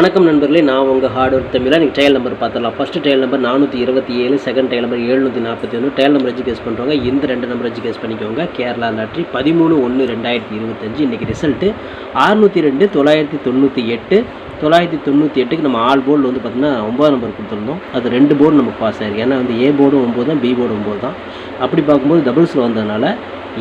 வணக்கம் நண்பர்களே நான் உங்கள் ஹார்ட் ஒர்க் தமிழாக நீங்கள் ட்ரையல் நம்பர் பார்த்துடலாம். ஃபஸ்ட்டு ட்ரையல் நம்பர் நானூற்றி இருபத்தி ஏழு செகண்ட் ட்ரையல் நம்பர் எழுநூற்றி நாற்பத்தி ஒன்று ட்ரையல் நம்பர் வச்சு கேஸ் பண்ணுறவங்க இந்த ரெண்டு நம்பர் வச்சு கேஸ் பண்ணிக்கோங்க. கேரளா லாட்ரி பதிமூணு ஒன்று ரெண்டாயிரத்தி இருபத்தஞ்சு. இன்றைக்கி ரிசல்ட்டு அறுநூற்றி ரெண்டு தொள்ளாயிரத்தி தொண்ணூற்றி எட்டு. தொள்ளாயிரத்தி தொண்ணூற்றி எட்டுக்கு நம்ம ஆல் போர்டில் வந்து பார்த்திங்கன்னா ஒம்பது நம்பர் கொடுத்துருந்தோம். அது ரெண்டு போர்டு நமக்கு பாஸ் ஆயிருக்கு. ஏன்னா வந்து ஏ போர்டும் ஒம்பது தான் பி போர்டு ஒம்பது தான். அப்படி பார்க்கும்போது டபுள்ஸில் வந்ததுனால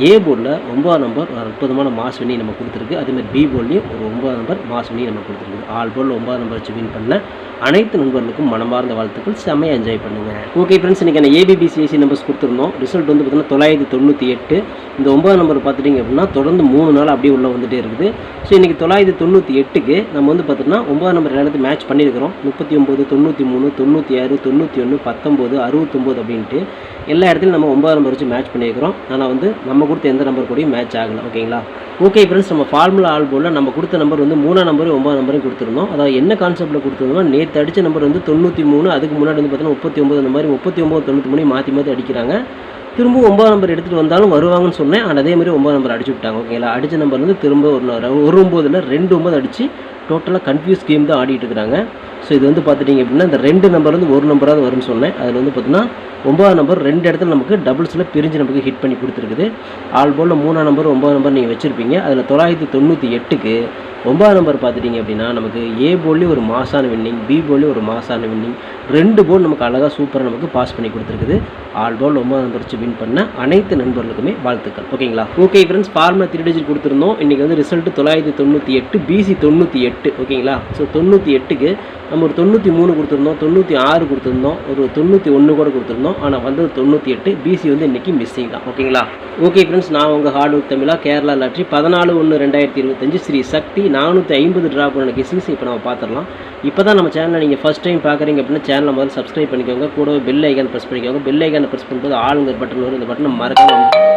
ஏ போர்டில் ஒன்பதாம் நம்பர் ஒரு அற்புதமான மாஸ் வினி நம்ம கொடுத்துருக்கு. அதேமாதிரி பி போர்ட்லேயும் ஒரு ஒன்பதாம் நம்பர் மாஸ் வினி நம்ம கொடுத்துருக்கு. ஆல் போர்டில் ஒன்பதாம் நம்பர் வச்சு வின் பண்ண அனைத்து நண்பர்களுக்கும் மனமார்ந்த வாழ்த்துக்கள். செம்மையாக என்ஜாய் பண்ணுங்கள் ஓகே ஃப்ரெண்ட்ஸ் இன்றைக்கி நான் ஏபிபிசிஎஸ்சி நம்பர்ஸ் கொடுத்துருந்தோம். ரிசல்ட் வந்து பார்த்தீங்கன்னா தொள்ளாயிரத்தி தொண்ணூற்றி எட்டு. இந்த ஒன்பதாம் நம்பர் பார்த்துட்டிங்க அப்படின்னா தொடர்ந்து மூணு நாள் அப்படியே உள்ளே வந்துட்டே இருக்குது. ஸோ இன்றைக்கி தொள்ளாயிரத்தி தொண்ணூற்றி எட்டுக்கு நம்ம வந்து பார்த்தோன்னா ஒன்பதாம் நம்பர் எல்லாத்தையும் மேட்ச் பண்ணியிருக்கிறோம். முப்பத்தி ஒம்பது தொண்ணூற்றி மூணு தொண்ணூற்றி ஆறு தொண்ணூற்றி ஒன்று பத்தொம்போது அறுபத்தொம்போது அப்படின்ட்டு எல்லா இடத்துலையும் நம்ம ஒன்பதாம் நம்பர் வச்சு மேட்ச் பண்ணியிருக்கிறோம். ஆனால் வந்து நம்ம கொடுத்த எந்த நம்பர் கூடயும் மேட்ச் ஆகலை ஓகேங்களா ஓகே ஃப்ரெண்ட்ஸ் நம்ம ஃபார்முலா ஆல் நம்ம கொடுத்த நம்பர் வந்து மூணாம் நம்பரும் ஒன்பது நம்பரையும் கொடுத்துருந்தோம். அதாவது என்ன கான்செப்ட்டில் கொடுத்துருந்தோம் நேற்று அடித்த நம்பர் வந்து தொண்ணூற்றி மூணு அதுக்கு முன்னாடி வந்து பார்த்தீங்கன்னா முப்பத்தி ஒம்பது அந்த மாதிரி முப்பத்தி ஒம்பது தொண்ணூற்றி மூணு மாற்றி மாற்றி அடிக்கிறாங்க. திரும்ப ஒம்பது நம்பர் எடுத்துகிட்டு வந்தாலும் வருவாங்கன்னு சொன்னேன். ஆனால் அதே மாதிரி ஒம்பது நம்பர் அடிச்சு விட்டாங்க ஓகேங்களா அடித்த நம்பர் வந்து திரும்ப ஒரு ஒரு ஒம்பதில் ரெண்டு ஒம்பது அடித்து டோட்டலாக கன்ஃபியூஸ் கேம் தான் ஆடிட்டு இருக்கிறாங்க. ஸோ இது வந்து பார்த்துட்டிங்க அப்படின்னா இந்த ரெண்டு நம்பர் வந்து ஒரு நம்பராவது வரும்னு சொன்னேன். அதில் வந்து பார்த்தீங்கன்னா ஒம்பது நம்பர் ரெண்டு இடத்துல நமக்கு டபுள்ஸில் பிரிஞ்சு நமக்கு ஹிட் பண்ணி கொடுத்துருக்குது. ஆல் போலில் மூணாம் நம்பர் ஒம்பது நம்பர் நீங்கள் வச்சுருப்பீங்க. அதில் தொள்ளாயிரத்தி தொண்ணூற்றி எட்டுக்கு ஒன்பதாம் நம்பர் பார்த்துட்டிங்க அப்படின்னா நமக்கு ஏ போல்லையும் ஒரு மாசான வின்னிங் பி போல்லையும் ஒரு மாசான வின்னிங் ரெண்டு போல் நமக்கு அழகாக சூப்பராக நமக்கு பாஸ் பண்ணி கொடுத்துருக்குது. ஆல் போல் ஒன்பதாம் நம்பர் வச்சு வின் பண்ண அனைத்து நண்பர்களுக்குமே வாழ்த்துக்கள். ஓகேங்களா okay friends formula three digit கொடுத்துருந்தோம். இன்றைக்கி வந்து ரிசல்ட் தொள்ளாயிரத்தி தொண்ணூற்றி எட்டு பிசி தொண்ணூற்றி எட்டு. ஓகேங்களா ஸோ தொண்ணூற்றி எட்டுக்கு நம்ம ஒரு தொண்ணூற்றி மூணு கொடுத்துருந்தோம் தொண்ணூற்றி ஆறு கொடுத்துருந்தோம் ஒரு தொண்ணூற்றி ஒன்று கூட கொடுத்துருந்தோம். ஆனால் வந்தது தொண்ணூற்றி எட்டு பிசி வந்து இன்றைக்கி மிஸ்ஸிங் தான். ஓகேங்களா ஓகே ஃப்ரெண்ட்ஸ் நான் உங்கள் ஹார்ட் ஒர்க் தமிழா கேரளா லாட்ரி பதினாலு ஒன்று ரெண்டாயிரத்தி இருபத்தஞ்சு ஸ்ரீ சக்தி நானூற்றி ஐம்பது ட்ராப் பண்ண கிசிங்ஸ் இப்போ நம்ம பார்த்துடலாம் இப்போ தான் நம்ம சேனலை நீங்கள் ஃபஸ்ட் டைம் பார்க்குறீங்க அப்படின்னா சேனலை முதல்ல சப்ஸ்கிரைப் பண்ணிக்கோங்க. கூடவே பெல் ஐக்கான் ப்ரெஸ் பண்ணிக்கோங்க. பெல் ஐக்கானை ப்ரெஸ் பண்ணும்போது ஆளுங்கிற பட்டன் வரும். இந்த பட்டனை மறக்காம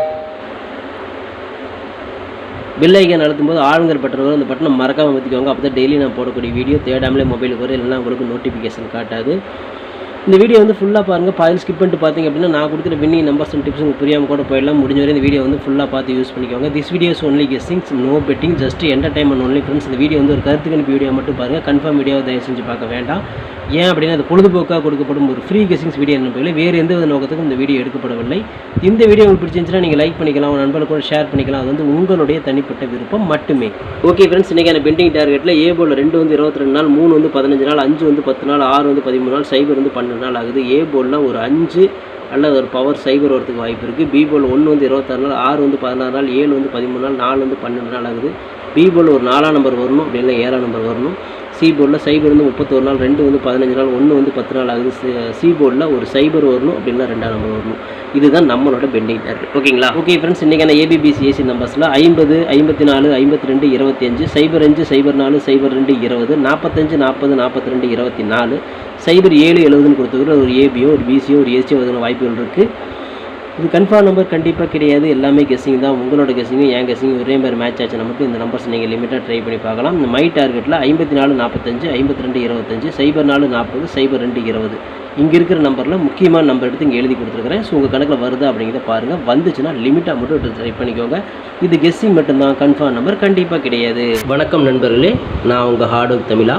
பெல் நடத்தும் அழுத்தும் போது ஆளுங்கிற பட்டன் அந்த பட்டனை மறக்காம ஊற்றிக்கோங்க அப்போ தான் டெய்லி நான் போடக்கூடிய வீடியோ தேடாமலே மொபைலுக்கு வரும். இல்லைனா உங்களுக்கு நோட்டிஃபிகேஷன் காட்டாது. இந்த வீடியோ வந்து ஃபுல்லாக பாருங்கள் பாதில் ஸ்கிப் பண்ணிட்டு பார்த்தீங்க அப்படின்னா நான் கொடுக்குற வின்னிங் நம்பர்ஸ் அண்ட் டிப்ஸ் உங்களுக்கு புரியாமல் கூட போயிடலாம். முடிஞ்ச வரை இந்த வீடியோ வந்து ஃபுல்லாக பார்த்து யூஸ் பண்ணிக்கோங்க. This videos only guessings no betting just entertainment only friends இந்த வீடியோ வந்து ஒரு கருத்து கணிப்பு வீடியோ மட்டும் பாருங்கள் கன்ஃபார்ம் வீடியோ தயவு செஞ்சு பார்க்க வேண்டாம். ஏன் அப்படின்னா அது பொழுதுபோக்காக கொடுக்கப்படும் ஒரு ஃப்ரீ கெஸிங்ஸ் வீடியோ என்பதில் வேறு எந்த வித நோக்கத்துக்கும் இந்த வீடியோ எடுக்கப்படவில்லை. இந்த வீடியோ உங்களுக்கு பிடிச்சிருந்துச்சுன்னா நீங்கள் லைக் பண்ணிக்கலாம் உங்கள் நண்பர்கள் கூட ஷேர் பண்ணிக்கலாம். அது வந்து உங்களுடைய தனிப்பட்ட விருப்பம் மட்டுமே. ஓகே ஃப்ரெண்ட்ஸ் இன்றைக்கான பெண்டிங் டார்கெட்டில் ஏ போல் ரெண்டு வந்து இருபத்தி ரெண்டு நாள் மூணு வந்து பதினஞ்சு நாள் அஞ்சு வந்து பத்து நாள் ஆறு வந்து பதிமூணு நாள் சைபர் வந்து பன்னெண்டு நாள் ஆகுது. ஏ போலில் ஒரு அஞ்சு அல்லது ஒரு பவர் சைபர் வரதுக்கு வாய்ப்பு இருக்குது பி போல் ஒன்று வந்து இருபத்தாறு நாள் ஆறு வந்து பதினாறு நாள் ஏழு வந்து பதிமூணு நாள் நாலு வந்து பன்னெண்டு நாள் ஆகுது. பி போல் ஒரு நாலாம் நம்பர் வரணும் அப்படின்னா ஏழாம் நம்பர் வரணும். சி போர்டில் சைபர் வந்து முப்பத்தொரு நாள் ரெண்டு வந்து பதினஞ்சு நாள் ஒன்று வந்து பத்து நாள் ஆகுது. சி போர்டில் ஒரு சைபர் வரணும் அப்படின்னா ரெண்டாம் நம்பர் வரணும். இதுதான் நம்மளோட பெண்டிங் டார்கெட் ஓகேங்களா? ஓகே ஃப்ரெண்ட்ஸ் இன்றைக்கான ஏபிபிசி ஏசி நம்பர்ஸில் ஐம்பது ஐம்பத்தி நாலு ஐம்பத்தி ரெண்டு இருபத்தஞ்சு சைபர் அஞ்சு சைபர் நாலு சைபர் ரெண்டு இருபது நாற்பத்தஞ்சு நாற்பது நாற்பத்தி ரெண்டு இருபத்தி நாலு சைபர் ஏழு எழுபதுன்னு கொடுத்துக்கிற ஒரு ஏபியோ ஒரு பிசியோ ஒரு ஏசியோ வருதுன வாய்ப்புகள் இருக்குது இது கன்ஃபார்ம் நம்பர் கண்டிப்பாக கிடையாது. எல்லாமே கெஸிங் தான். உங்களோட கெஸிங்கும் என் கெஸ்ஸிங் ஒரே மாதிரி மேட்ச் ஆச்சு. நமக்கு இந்த நம்பர்ஸ் நீங்கள் லிமிட்டாக ட்ரை பண்ணி பார்க்கலாம். இந்த மை டார்கெட்டில் ஐம்பத்தி நாலு நாற்பத்தஞ்சு ஐம்பத்தி ரெண்டு இருபத்தஞ்சு சைபர் நாலு நாற்பது சைபர் ரெண்டு இருபது. இங்கே இருக்கிற நம்பரில் முக்கியமான நம்பர் எடுத்து இங்கே எழுதி கொடுத்துருக்குறேன். ஸோ உங்கள் கணக்கில் வருதா அப்படிங்கிறத பாருங்கள் வந்துச்சுன்னா லிமிட்டாக மட்டும் எடுத்து ட்ரை பண்ணிக்கோங்க. இது கெஸ்ஸிங் மட்டும்தான். கன்ஃபார்ம் நம்பர் கண்டிப்பாக கிடையாது. வணக்கம் நண்பர்களே. நான் உங்கள் ஹார்ட் ஒர்க் தமிழா.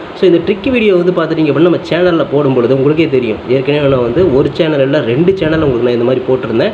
ஸோ இந்த ட்ரிக் வீடியோ வந்து பார்த்துட்டிங்க அப்படின்னா நம்ம சேனலில் போடும்பொழுது உங்களுக்கே தெரியும். ஏற்கனவே நான் வந்து ஒரு சேனல் இல்லை ரெண்டு சேனல் உங்களுக்கு நான் இந்த மாதிரி போட்டிருந்தேன்.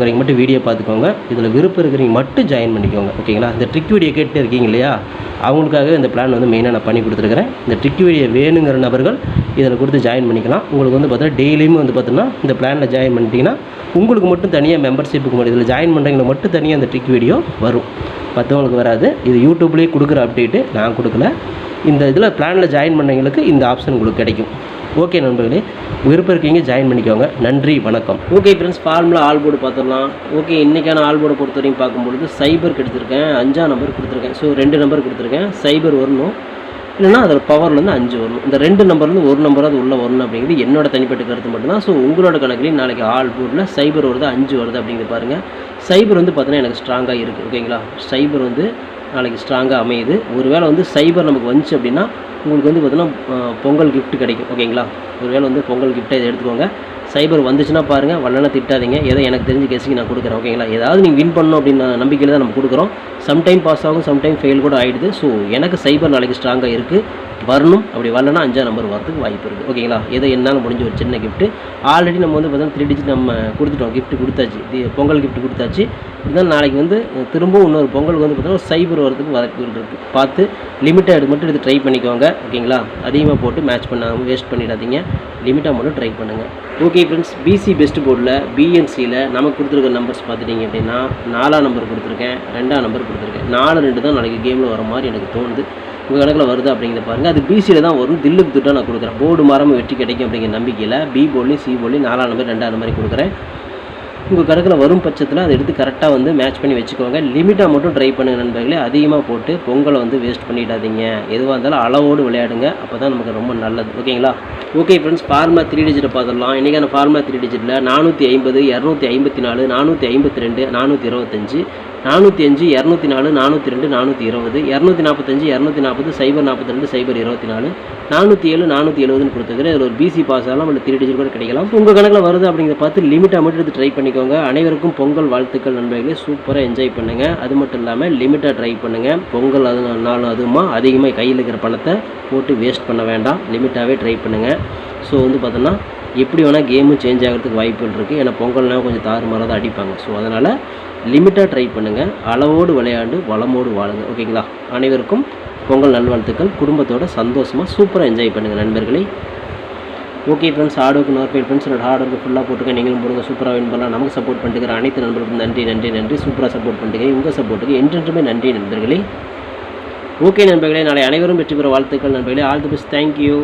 பார்க்குறீங்க மட்டும் வீடியோ பார்த்துக்கோங்க. இதில் விருப்பம் இருக்கிறீங்க மட்டும் ஜாயின் பண்ணிக்கோங்க. ஓகேங்களா இந்த ட்ரிக் வீடியோ கேட்டு இருக்கீங்க இல்லையா? அவங்களுக்காக இந்த பிளான் வந்து மெயினாக நான் பண்ணி கொடுத்துருக்குறேன். இந்த ட்ரிக் வீடியோ வேணுங்கிற நபர்கள் இதில் கொடுத்து ஜாயின் பண்ணிக்கலாம். உங்களுக்கு வந்து பார்த்தீங்கன்னா டெய்லியுமே வந்து பார்த்தீங்கன்னா இந்த பிளானில் ஜாயின் பண்ணிட்டீங்கன்னா உங்களுக்கு மட்டும் தனியாக மெம்பர்ஷிப்புக்கு மட்டும் இதில் ஜாயின் பண்ணுறவங்களுக்கு மட்டும் தனியாக அந்த ட்ரிக் வீடியோ வரும். மற்றவங்களுக்கு வராது. இது யூடியூப்லேயே கொடுக்குற அப்டேட்டு நான் கொடுக்கல. இந்த இதில் பிளானில் ஜாயின் பண்ணவங்களுக்கு இந்த ஆப்ஷன் உங்களுக்கு கிடைக்கும். ஓகே நண்பர்களே விருப்பம் இருக்கீங்க ஜாயின் பண்ணிக்கோங்க. நன்றி வணக்கம். Okay friends formula all board பார்த்துடலாம். ஓகே இன்றைக்கான ஆல் போர்டை பொறுத்த வரைக்கும் பார்க்கும்பொழுது சைபர் கொடுத்துருக்கேன் அஞ்சாம் நம்பர் கொடுத்துருக்கேன். ஸோ ரெண்டு நம்பர் கொடுத்துருக்கேன். சைபர் வரணும். இல்லைன்னா அதோட பவர்லேருந்து அஞ்சு வரும். இந்த ரெண்டு நம்பர்லேருந்து ஒரு நம்பராவது உள்ளே வரணும் அப்படிங்கிறது என்னோட தனிப்பட்ட கருத்து மட்டும்தான். ஸோ உங்களோட கணக்குலையும் நாளைக்கு ஆல் போர்டில் சைபர் வருது அஞ்சு வருது அப்படிங்கிறது பாருங்கள் சைபர் வந்து பார்த்தீங்கன்னா எனக்கு ஸ்ட்ராங்காக இருக்குது ஓகேங்களா சைபர் வந்து நாளைக்கு ஸ்ட்ராங்காக அமையுது. ஒருவேளை வந்து சைபர் நமக்கு வந்துச்சு அப்படின்னா உங்களுக்கு வந்து பார்த்தீங்கன்னா பொங்கல் கிஃப்ட் கிடைக்கும். ஓகேங்களா ஒருவேளை வந்து பொங்கல் கிஃப்ட்டை இதை எடுத்துக்கோங்க. சைபர் வந்துச்சுன்னா பாருங்கள் வல்லனை திட்டாதீங்க. ஏதோ எனக்கு தெரிஞ்ச கேஸுக்கு நான் கொடுக்குறேன் ஓகேங்களா ஏதாவது நீங்கள் வின் பண்ணணும் அப்படின்னு நம்பிக்கையில் தான் நம்ம கொடுக்குறோம். சம்டைம் பாஸ் ஆகும் சம்டைம் ஃபெயில் கூட ஆகிடுது ஸோ எனக்கு சைபர் நாளைக்கு ஸ்ட்ராங்காக இருக்குது வரணும். அப்படி வரலன்னா அஞ்சாம் நம்பர் வரதுக்கு வாய்ப்பு இருக்குது ஓகேங்களா ஏதோ என்னால் முடிஞ்ச ஒரு சின்ன கிஃப்ட்டு ஆல்ரெடி நம்ம வந்து பார்த்தீங்கன்னா த்ரீ டிஜிட் நம்ம கொடுத்துட்டோம். கிஃப்ட் கொடுத்தாச்சு. பொங்கல் கிஃப்ட் கொடுத்தாச்சு. இருந்தாலும் நாளைக்கு வந்து திரும்பவும் இன்னொரு பொங்கலுக்கு வந்து பார்த்தீங்கன்னா சைபர் வரதுக்கு வாய்ப்புகள் இருக்குது பார்த்து லிமிட்டட் மட்டும் எடுத்து ட்ரை பண்ணிக்கோங்க. ஓகேங்களா அதிகமாக போட்டு மேட்ச் பண்ணாமல் வேஸ்ட் பண்ணிடாதீங்க. லிமிட்டாக மட்டும் ட்ரை பண்ணுங்கள் ஓகே ஃப்ரெண்ட்ஸ் பிசி பெஸ்ட் போர்டில் பிஎன்சியில் நமக்கு கொடுத்துருக்க நம்பர்ஸ் பார்த்துட்டிங்க அப்படின்னா நாலாம் நம்பர் கொடுத்துருக்கேன் ரெண்டாம் நம்பர் கொடுத்துருக்கேன். நாலு ரெண்டு தான் நாளைக்கு கேமில் வர மாதிரி எனக்கு தோணுது. உங்கள் கணக்கில் வருது அப்படிங்கிறத பாருங்கள் அது பிசியில் தான் வரும். தில்லுக்கு துட்டாக நான் கொடுக்குறேன். போர்டு மரம் வெற்றி கிடைக்கும் அப்படிங்கிற நம்பிக்கையில் பி போர்ட்லையும் சி போர்ட்லையும் நாலாம் நம்பர் ரெண்டாம் நம்பர் கொடுக்குறேன். உங்கள் கணக்கில் வரும் பட்சத்தில் அதை எடுத்து கரெக்டாக வந்து மேட்ச் பண்ணி வச்சுக்கோங்க. லிமிட்டாக மட்டும் ட்ரை பண்ணுங்க நண்பர்களே. அதிகமாக போட்டு பொங்கலை வந்து வேஸ்ட் பண்ணிடாதீங்க. எதுவாக இருந்தாலும் அளவோடு விளையாடுங்க. அப்போ தான் நமக்கு ரொம்ப நல்லது. ஓகேங்களா ஓகே ஃப்ரெண்ட்ஸ் ஃபார்மா த்ரீ டிஜிட்டை பார்த்துடலாம். இன்றைக்கான ஃபார்மா த்ரீ டிஜிட்டில் நானூற்றி ஐம்பது இரநூத்தி ஐம்பத்தி நாலு நானூற்றி ஐம்பத்தி ரெண்டு நானூற்றி இருபத்தஞ்சு நானூற்றி அஞ்சு இரநூத்தி நாலு நானூற்றி ரெண்டு நானூற்றி இருபது இரநூத்தி நாற்பத்தஞ்சு இரநூத்தி நாற்பது சைபர் நாற்பத்தி ரெண்டு சைபர் இருபத்தி நாலு நானூற்றி ஏழு நானூற்றி எழுபதுன்னு கொடுத்துருக்குறேன். இதில் ஒரு பிசி பாஸ் ஆகலாம் இல்லை த்ரீ டிஜிட் கூட கிடைக்கலாம். உங்கள் கணக்கில் வருது அப்படிங்கிறத பார்த்து லிமிட்டாக மட்டும் எடுத்து ட்ரை பண்ணிக்கோங்க அனைவருக்கும் பொங்கல் வாழ்த்துக்கள் நண்பர்களே. சூப்பராக என்ஜாய் பண்ணுங்கள் அது மட்டும் இல்லாமல் லிமிட்டாக ட்ரை பண்ணுங்கள் பொங்கல் அது நாளும் அதுவுமா அதிகமாக கையில் இருக்கிற பணத்தை போட்டு வேஸ்ட் பண்ண வேண்டாம். லிமிட்டாகவே ட்ரை பண்ணுங்கள் ஸோ வந்து பார்த்தோன்னா எப்படி வேணால் கேமும் சேஞ்ச் ஆகிறதுக்கு வாய்ப்புகள் இருக்குது ஏன்னா பொங்கல்னால் கொஞ்சம் தாறுமாறாக தான் அடிப்பாங்க. ஸோ அதனால் லிமிட்டாக ட்ரை பண்ணுங்கள் அளவோடு விளையாண்டு வளமோடு வாழுங்க. ஓகேங்களா அனைவருக்கும் பொங்கல் நல்வாழ்த்துக்கள். குடும்பத்தோட சந்தோஷமாக சூப்பராக என்ஜாய் பண்ணுங்கள் நண்பர்களே. ஓகே ஃப்ரெண்ட்ஸ் ஹார்டுக்கு நார்மல் ஃப்ரெண்ட்ஸ் என்னோட ஹார்ட் ஒர்க் ஃபுல்லாக போட்டுக்க நீங்களும் போடுங்க சூப்பராக வின் பண்ணலாம். நமக்கு சப்போர்ட் பண்ணிட்டுக்கிற அனைத்து நண்பர்களுக்கும் நன்றி நன்றி நன்றி. சூப்பராக சப்போர்ட் பண்ணிட்டுங்க உங்கள் சப்போர்ட்டுக்கு என்றென்றுமே நன்றி நண்பர்களே. ஓகே நண்பர்களே நாளை அனைவரும் வெற்றி பெற வாழ்த்துக்கள் நண்பர்களே. All the best thank you